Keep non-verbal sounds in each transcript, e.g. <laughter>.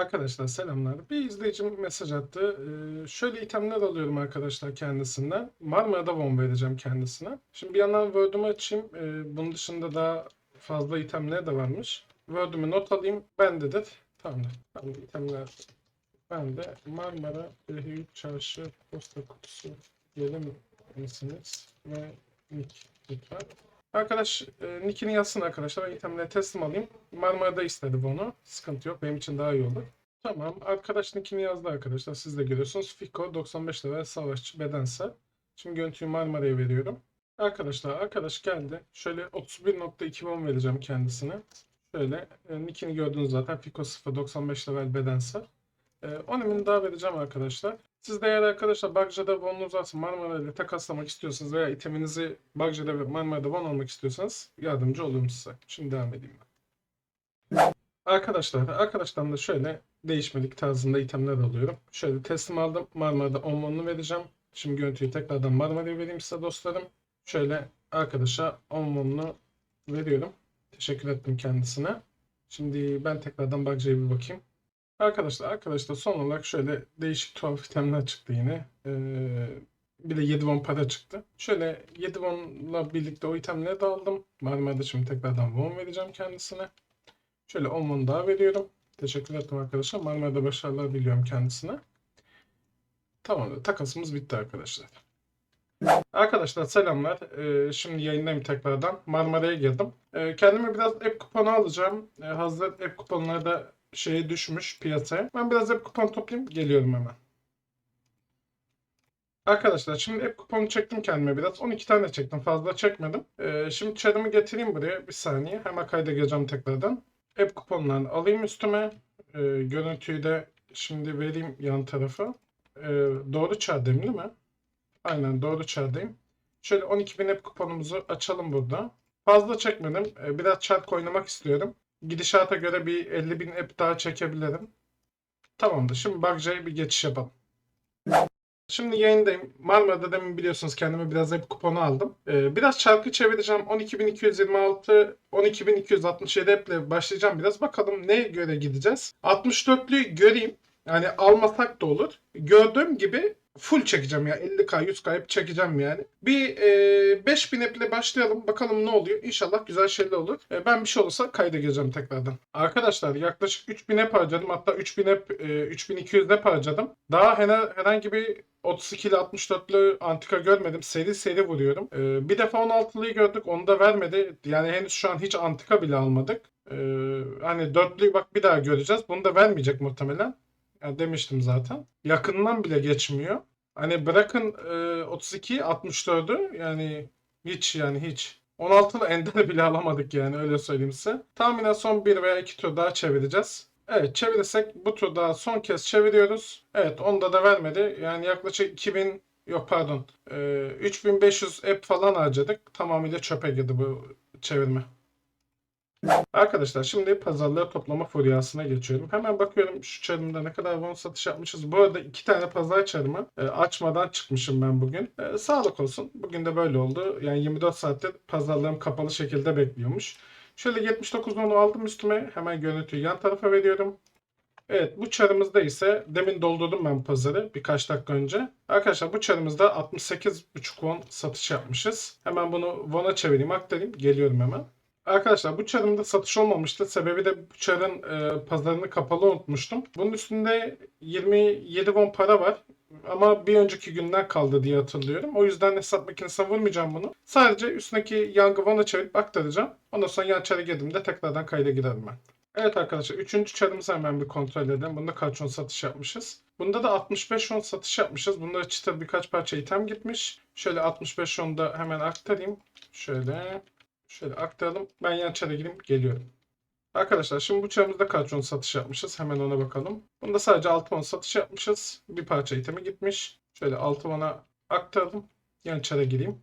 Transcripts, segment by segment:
Arkadaşlar selamlar. Bir izleyicim mesaj attı. Ee, şöyle itemler alıyorum arkadaşlar kendisinden. Marmara'da bomb vereceğim kendisine. Şimdi bir yandan Word'ümü açayım. Ee, bunun dışında daha fazla itemler de varmış. Word'ümü not alayım. Bendedir. Tamamdır. Tamam, itemler bende. Marmara, Büyük Çarşı, Posta Kutusu gelir misiniz? Ve nick lütfen. Arkadaş e, nickini yazsın arkadaşlar. Ben itemleri teslim alayım. Marmara'da istedi bunu. Sıkıntı yok. Benim için daha iyi olur. Tamam. Arkadaş nickini yazdı arkadaşlar. Siz de görüyorsunuz. Fiko 95 level savaşçı bedense. Şimdi görüntüyü Marmara'ya veriyorum. Arkadaşlar arkadaş geldi. Şöyle 31.2 won vereceğim kendisine. Şöyle e, nickini gördünüz zaten. Fiko 0 95 level bedense. E, 10 emin daha vereceğim arkadaşlar. Siz de eğer arkadaşlar Bagca'da bonunuz varsa Marmara ile takaslamak istiyorsanız veya iteminizi Bagca'da ve Marmara'da bon almak istiyorsanız yardımcı olurum size. Şimdi devam edeyim ben. Arkadaşlar, arkadaştan da şöyle değişmedik tarzında itemler alıyorum. Şöyle teslim aldım. Marmara'da 10 bonunu vereceğim. Şimdi görüntüyü tekrardan Marmara'ya vereyim size dostlarım. Şöyle arkadaşa 10 bonunu veriyorum. Teşekkür ettim kendisine. Şimdi ben tekrardan Bagca'ya bir bakayım. Arkadaşlar arkadaşlar son olarak şöyle değişik tuhaf itemler çıktı yine. Ee, bir de 7 won para çıktı. Şöyle 7 won'la birlikte o itemleri de aldım. Marmara'da şimdi tekrardan won vereceğim kendisine. Şöyle 10 won daha veriyorum. Teşekkür ederim arkadaşlar. Marmara'da başarılar diliyorum kendisine. Tamamdır. Takasımız bitti arkadaşlar. Arkadaşlar selamlar. Ee, şimdi yayındayım tekrardan. Marmara'ya girdim. Ee, kendime biraz app kuponu alacağım. Ee, hazır app kuponları da şeye düşmüş piyasaya. Ben biraz app kupon toplayayım. Geliyorum hemen. Arkadaşlar şimdi app kuponu çektim kendime biraz. 12 tane çektim. Fazla çekmedim. Ee, şimdi çarımı getireyim buraya. Bir saniye. Hemen kayda gireceğim tekrardan. App kuponlarını alayım üstüme. Ee, görüntüyü de şimdi vereyim yan tarafa. Ee, doğru çardayım değil mi? Aynen doğru çardayım. Şöyle 12.000 app kuponumuzu açalım burada. Fazla çekmedim. Ee, biraz çark oynamak istiyorum. Gidişata göre bir 50.000 app daha çekebilirim. Tamamdır. Şimdi Bagca'ya bir geçiş yapalım. Şimdi yayındayım. Marmara'da demin biliyorsunuz kendime biraz app kuponu aldım. Ee, biraz çarkı çevireceğim. 12.226, 12.267 app ile başlayacağım biraz. Bakalım neye göre gideceğiz. 64'lüyü göreyim. Yani almasak da olur. Gördüğüm gibi full çekeceğim ya. 50k 100k hep çekeceğim yani. Bir e, 5000 app ile başlayalım. Bakalım ne oluyor. İnşallah güzel şeyler olur. E, ben bir şey olursa kayda gireceğim tekrardan. Arkadaşlar yaklaşık 3000 app harcadım. Hatta 3000 app, e, 3200 app harcadım. Daha her- herhangi bir 32 ile 64'lü antika görmedim. Seri seri vuruyorum. E, bir defa 16'lıyı gördük. Onu da vermedi. Yani henüz şu an hiç antika bile almadık. E, hani 4'lüyü bak bir daha göreceğiz. Bunu da vermeyecek muhtemelen. Ya demiştim zaten. Yakından bile geçmiyor. Hani bırakın e, 32 64'ü yani hiç yani hiç. 16'lı ender bile alamadık yani öyle söyleyeyim size. Tahminen son bir veya iki tur daha çevireceğiz. Evet çevirirsek bu turda son kez çeviriyoruz. Evet onda da vermedi. Yani yaklaşık 2000 yok pardon e, 3500 app falan harcadık. Tamamıyla çöpe girdi bu çevirme. Arkadaşlar şimdi pazarlığı toplama furyasına geçiyorum. Hemen bakıyorum şu çarımda ne kadar bon satış yapmışız. Bu arada iki tane pazar çarımı e, açmadan çıkmışım ben bugün. E, sağlık olsun. Bugün de böyle oldu. Yani 24 saattir pazarlığım kapalı şekilde bekliyormuş. Şöyle 79 onu aldım üstüme. Hemen görüntüyü yan tarafa veriyorum. Evet bu çarımızda ise demin doldurdum ben pazarı birkaç dakika önce. Arkadaşlar bu çarımızda 68,5 won satış yapmışız. Hemen bunu won'a çevireyim aktarayım. Geliyorum hemen. Arkadaşlar bu çarımda satış olmamıştı. Sebebi de bu çarın e, pazarını kapalı unutmuştum. Bunun üstünde 27 won para var. Ama bir önceki günden kaldı diye hatırlıyorum. O yüzden hesap makinesine vurmayacağım bunu. Sadece üstündeki yangı won'a çevirip aktaracağım. Ondan sonra yan çara girdiğimde tekrardan kayda girerim ben. Evet arkadaşlar 3. çarımızı hemen bir kontrol edelim. Bunda kaç won satış yapmışız? Bunda da 65 won satış yapmışız. Bunda çıtır birkaç parça item gitmiş. Şöyle 65 won da hemen aktarayım. Şöyle Şöyle aktaralım. Ben yan çara gireyim. Geliyorum. Arkadaşlar şimdi bu çarımızda kaç on satış yapmışız? Hemen ona bakalım. Bunda sadece 6 on satış yapmışız. Bir parça itemi gitmiş. Şöyle 6 ona aktaralım. Yan çara gireyim.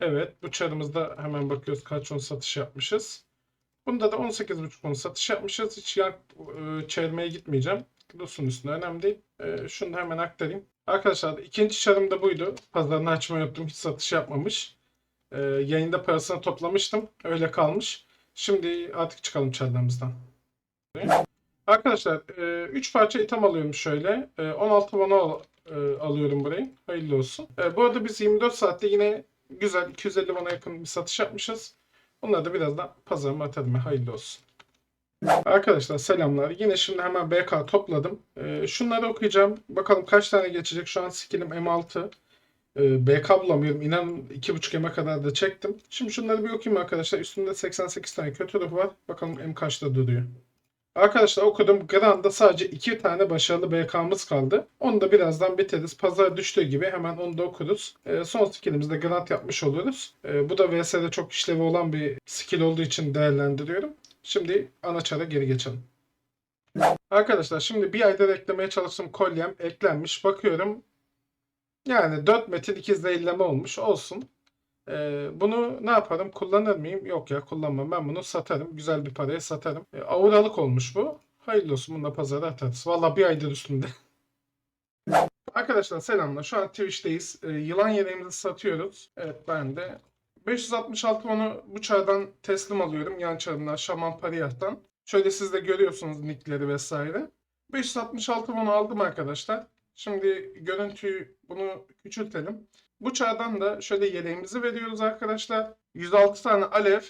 Evet bu çarımızda hemen bakıyoruz kaç on satış yapmışız. Bunda da 18,5 on satış yapmışız. Hiç yan e, çevirmeye gitmeyeceğim. Dursun üstüne önemli değil. E, şunu da hemen aktarayım. Arkadaşlar ikinci çarım da buydu. Pazarını açmayı unuttum. Hiç satış yapmamış. Ee, yayında parasını toplamıştım. Öyle kalmış. Şimdi artık çıkalım çarlarımızdan. Arkadaşlar 3 parça item alıyorum şöyle. E, 16 bana al- e, alıyorum burayı. Hayırlı olsun. E, bu arada biz 24 saatte yine güzel 250 bana yakın bir satış yapmışız. Onları da birazdan pazarıma atarım. Hayırlı olsun. Arkadaşlar selamlar. Yine şimdi hemen BK topladım. E, şunları okuyacağım. Bakalım kaç tane geçecek. Şu an skillim M6. E, BK bulamıyorum. İnanın 2.5 M'e kadar da çektim. Şimdi şunları bir okuyayım arkadaşlar. Üstünde 88 tane kötü ruh var. Bakalım M kaçta duruyor. Arkadaşlar okudum. Grand'da sadece 2 tane başarılı BK'mız kaldı. Onu da birazdan bitiririz. Pazar düştüğü gibi hemen onu da okuruz. E, son skillimizde Grand yapmış oluruz. E, bu da VS'de çok işlevi olan bir skill olduğu için değerlendiriyorum. Şimdi ana çara geri geçelim. Arkadaşlar şimdi bir ayda eklemeye çalıştım kolyem eklenmiş. Bakıyorum yani 4 metin 2 zehirleme olmuş. Olsun. Ee, bunu ne yaparım? Kullanır mıyım? Yok ya kullanmam. Ben bunu satarım. Güzel bir paraya satarım. Ee, auralık olmuş bu. Hayırlı olsun. Bunu da pazara atarız. Valla bir aydır üstünde. <laughs> Arkadaşlar selamlar. Şu an Twitch'teyiz. Ee, yılan yeleğimizi satıyoruz. Evet ben de 566 onu bu çardan teslim alıyorum. Yan çarından Şaman Pariyat'tan. Şöyle siz de görüyorsunuz nickleri vesaire. 566 onu aldım arkadaşlar. Şimdi görüntüyü bunu küçültelim. Bu çağdan da şöyle yeleğimizi veriyoruz arkadaşlar. 106 tane alev,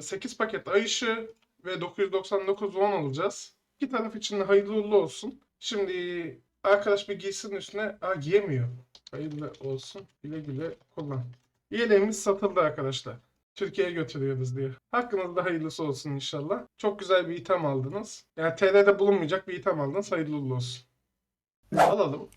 8 paket ay ışığı ve 999 won alacağız. İki taraf için de hayırlı uğurlu olsun. Şimdi arkadaş bir giysin üstüne. Aa giyemiyor. Hayırlı olsun. Güle güle kullan. Yeleğimiz satıldı arkadaşlar. Türkiye'ye götürüyoruz diye. Hakkınızda hayırlısı olsun inşallah. Çok güzel bir itham aldınız. Yani TR'de bulunmayacak bir itham aldınız. Hayırlı uğurlu olsun. Alalım.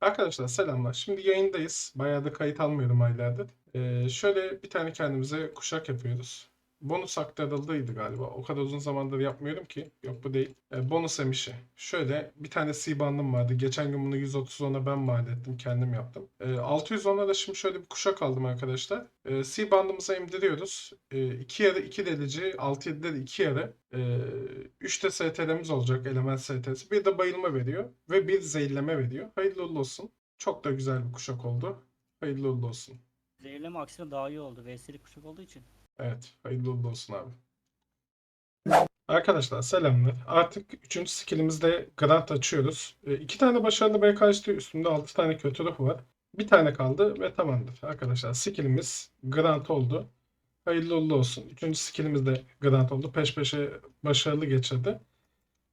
Arkadaşlar selamlar. Şimdi yayındayız. Bayağı da kayıt almıyorum aylardır. Ee, şöyle bir tane kendimize kuşak yapıyoruz. Bonus aktarıldıydı galiba. O kadar uzun zamandır yapmıyorum ki. Yok bu değil. Ee, bonus emişi. Şöyle bir tane C bandım vardı. Geçen gün bunu 130 ona ben mal ettim. Kendim yaptım. 600 ona da şimdi şöyle bir kuşak aldım arkadaşlar. Ee, C bandımıza emdiriyoruz. Ee, 2 yarı 2 delici. 6-7'de de 2 yarı. Ee, 3 de STR'miz olacak. Element STR'si. Bir de bayılma veriyor. Ve bir zehirleme veriyor. Hayırlı uğurlu olsun. Çok da güzel bir kuşak oldu. Hayırlı uğurlu olsun. Zehirleme aksine daha iyi oldu. VS'li kuşak olduğu için. Evet, hayırlı uğurlu olsun abi. Arkadaşlar selamlar. Artık üçüncü skillimizde Grant açıyoruz. E, iki tane başarılı BK istiyor. Üstünde altı tane kötü ruh var. Bir tane kaldı ve tamamdır. Arkadaşlar skillimiz Grant oldu. Hayırlı uğurlu olsun. Üçüncü skillimiz de Grant oldu. Peş peşe başarılı geçirdi.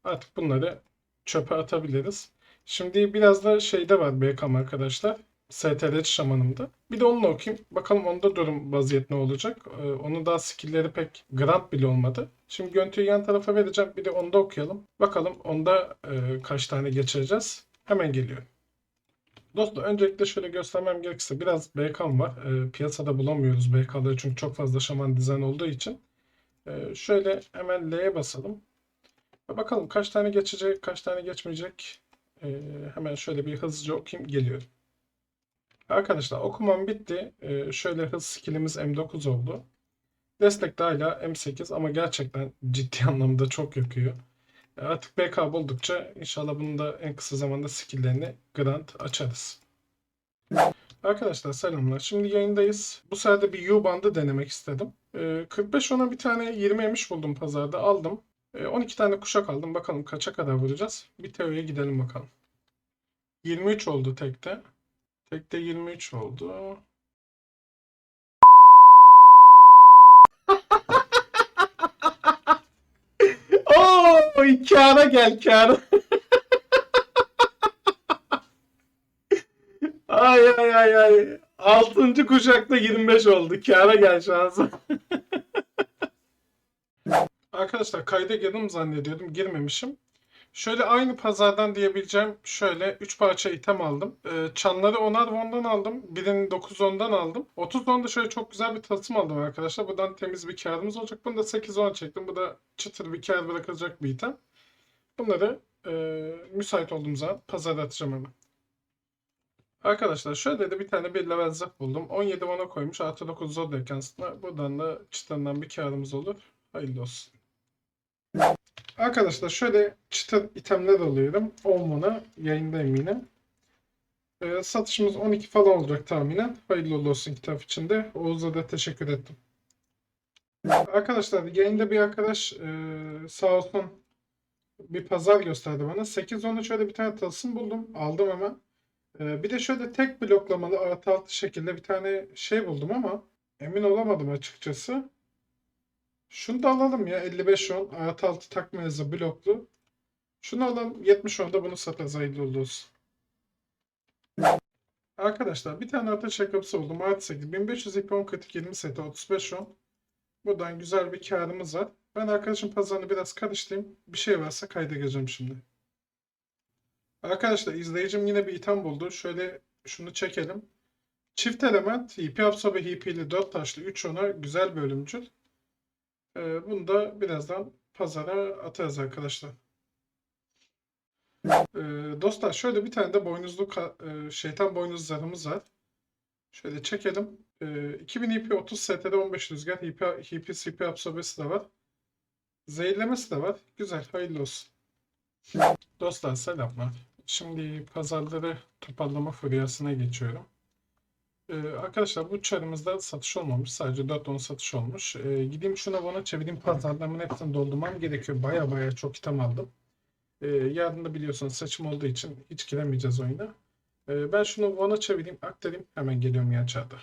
Artık bunları çöpe atabiliriz. Şimdi biraz da şeyde var BK'm arkadaşlar. STR şamanımda. Bir de onunla okuyayım. Bakalım onda durum vaziyet ne olacak. Ee, onun daha skillleri pek grant bile olmadı. Şimdi görüntüyü yan tarafa vereceğim. Bir de onda okuyalım. Bakalım onda e, kaç tane geçireceğiz. Hemen geliyorum. Dostlar öncelikle şöyle göstermem gerekirse biraz BK'm var. Ee, piyasada bulamıyoruz BK'ları çünkü çok fazla şaman dizayn olduğu için. Ee, şöyle hemen L'ye basalım. Ve bakalım kaç tane geçecek, kaç tane geçmeyecek. Ee, hemen şöyle bir hızlıca okuyayım geliyorum. Arkadaşlar okumam bitti. Ee, şöyle hız skillimiz M9 oldu. Destek de hala M8 ama gerçekten ciddi <laughs> anlamda çok yakıyor. Artık BK buldukça inşallah bunun da en kısa zamanda skilllerini Grand açarız. Arkadaşlar selamlar. Şimdi yayındayız. Bu sefer bir U bandı denemek istedim. Ee, 45 ona bir tane 20 emiş buldum pazarda. Aldım. Ee, 12 tane kuşak aldım. Bakalım kaça kadar vuracağız. Bir teoya gidelim bakalım. 23 oldu tekte. Tekte 23 oldu. <laughs> Oo, kâra gel kâra. <laughs> ay ay ay ay. Altıncı kuşakta 25 oldu. Kâra gel şansı. <laughs> Arkadaşlar kayda girdim zannediyordum. Girmemişim. Şöyle aynı pazardan diyebileceğim şöyle 3 parça item aldım. Ee, çanları 10'ar won'dan aldım. Birini 9 ondan aldım. 30 won'da şöyle çok güzel bir tasım aldım arkadaşlar. Buradan temiz bir karımız olacak. Bunu da 8 on çektim. Bu da çıtır bir kar bırakacak bir item. Bunları e, müsait olduğum zaman pazara atacağım hemen. Arkadaşlar şöyle de bir tane bir level zırh buldum. 17 won'a koymuş. Artı 9 zodiac yansıtma. Buradan da çıtırından bir karımız olur. Hayırlı olsun. Arkadaşlar şöyle çıtır itemler alıyorum. 10 buna yayındayım yine. Ee, satışımız 12 falan olacak tahminen. Hayırlı olsun kitap içinde. Oğuz'a da teşekkür ettim. Arkadaşlar yayında bir arkadaş e, sağ olsun bir pazar gösterdi bana. 8-10'da şöyle bir tane tılsım buldum. Aldım hemen. Ee, bir de şöyle tek bloklamalı artı altı şekilde bir tane şey buldum ama emin olamadım açıkçası. Şunu da alalım ya 55-10 artı altı takma yazı bloklu. Şunu alalım 70-10'da bunu satarız hayırlı olsun. Arkadaşlar bir tane ateş ayakkabısı buldum. Artı 8. 1500 ipon kritik 20 seti 35 10. Buradan güzel bir karımız var. Ben arkadaşım pazarını biraz karıştırayım. Bir şey varsa kayda gireceğim şimdi. Arkadaşlar izleyicim yine bir item buldu. Şöyle şunu çekelim. Çift element, HP absorbe, HP'li 4 taşlı 3 ona güzel bölümcül. Ee, bunu da birazdan pazara atarız arkadaşlar. Ee, dostlar şöyle bir tane de boynuzlu e, şeytan boynuzlarımız var. Şöyle çekelim. Ee, 2000 EP 30 ST'de 15 rüzgar. HP, HP CP absorbesi de var. Zehirlemesi de var. Güzel. Hayırlı olsun. Dostlar selamlar. Şimdi pazarları toparlama furyasına geçiyorum. Ee, arkadaşlar bu çarımızda satış olmamış. Sadece 4 10 satış olmuş. Ee, gideyim şuna bana çevireyim pazarlarımın hepsini doldurmam gerekiyor. Baya baya çok item aldım. Ee, yarın da biliyorsunuz seçim olduğu için hiç giremeyeceğiz oyuna. Ee, ben şunu Van'a çevireyim, aktarayım. Hemen geliyorum yan çarda.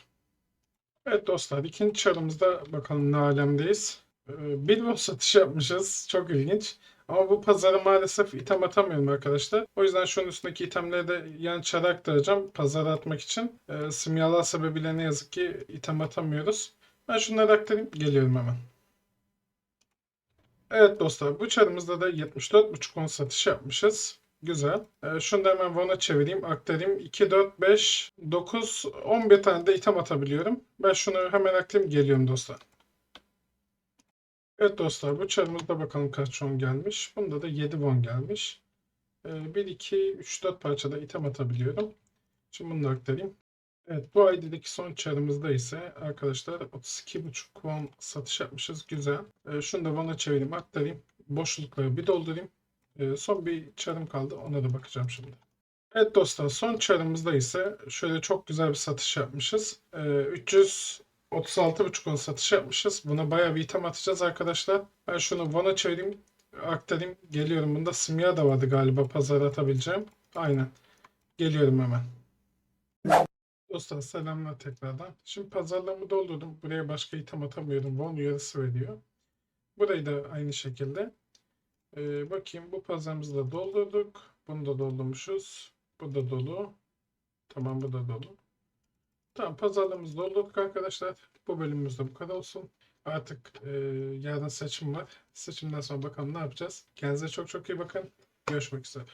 Evet dostlar, ikinci çarımızda bakalım ne alemdeyiz. Ee, Bilbo satış yapmışız. Çok ilginç. Ama bu pazara maalesef item atamıyorum arkadaşlar. O yüzden şunun üstündeki itemleri de yan çara aktaracağım pazara atmak için. Ee, simyalar sebebiyle ne yazık ki item atamıyoruz. Ben şunları aktarayım, geliyorum hemen. Evet dostlar bu çarımızda da 74.5 on satış yapmışız. Güzel. Ee, şunu da hemen Van'a çevireyim, aktarayım. 2, 4, 5, 9, 11 tane de item atabiliyorum. Ben şunu hemen aktarayım, geliyorum dostlar. Evet dostlar bu çarımızda bakalım kaç on gelmiş. Bunda da 7 won gelmiş. 1, 2, 3, 4 parçada item atabiliyorum. Şimdi bunu da aktarayım. Evet bu ID'deki son çarımızda ise arkadaşlar 32.5 won satış yapmışız. Güzel. Ee, şunu da won'a çevireyim aktarayım. Boşlukları bir doldurayım. Ee, son bir çarım kaldı. Ona da bakacağım şimdi. Evet dostlar son çarımızda ise şöyle çok güzel bir satış yapmışız. Ee, 300 36,5'un satış yapmışız. Buna bayağı bir item atacağız arkadaşlar. Ben şunu Van'a çevireyim. Aktarayım. Geliyorum. Bunda simya da vardı galiba pazara atabileceğim. Aynen. Geliyorum hemen. Dostlar selamlar tekrardan. Şimdi pazarlamı doldurdum. Buraya başka item atamıyorum. Von uyarısı veriyor. Burayı da aynı şekilde. Ee, bakayım bu pazarımızı da doldurduk. Bunu da doldurmuşuz. Bu da dolu. Tamam bu da dolu. Tamam pazarlığımızı doldurduk arkadaşlar. Bu bölümümüz de bu kadar olsun. Artık e, yarın seçim var. Seçimden sonra bakalım ne yapacağız. Kendinize çok çok iyi bakın. Görüşmek üzere.